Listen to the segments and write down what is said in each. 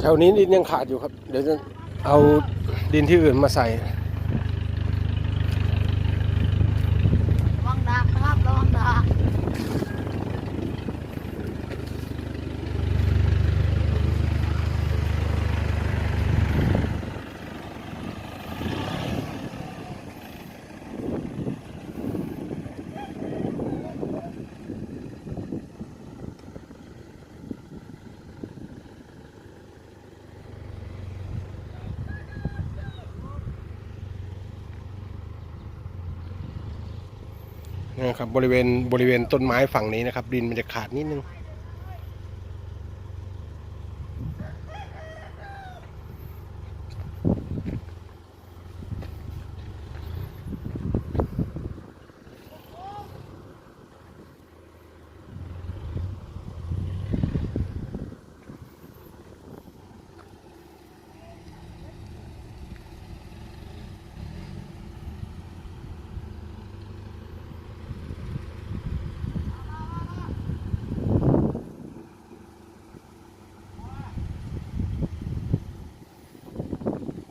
แถวนี้ดินยังขาดอยู่ครับ เดี๋ยวจะเอาดินที่อื่นมาใส่ ระวังดักนะครับระวังดัก นะครับบริเวณบริเวณต้นไม้ฝั่งนี้นะครับ ดินมันจะขาดนิดนึง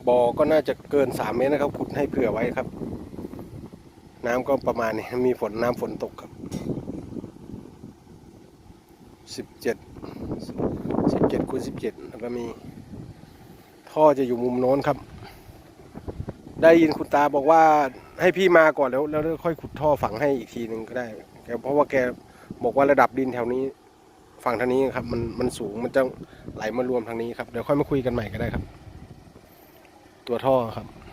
บ่อก็น่าจะเกินสามเมตรนะครับ ขุดให้เผื่อไว้ครับ น้ำก็ประมาณนี้มีฝนน้ำฝนตกครับสิบเจ็ดสิบเจ็ดคูณสิบเจ็ดแล้วก็มี ท่อจะอยู่มุมโน้นครับ ได้ยินคุณตาบอกว่าให้พี่มาก่อนแล้ว แล้วค่อยขุดท่อฝังให้อีกทีหนึ่งก็ได้แกเพราะว่าแกบอกว่าระดับดินแถวนี้ฝั่งทางนี้ครับ มันมันสูงมันจะไหลมารวมทางนี้ครับเดี๋ยวค่อยมาคุยกันใหม่ก็ได้ครับ ตัวท่อครับ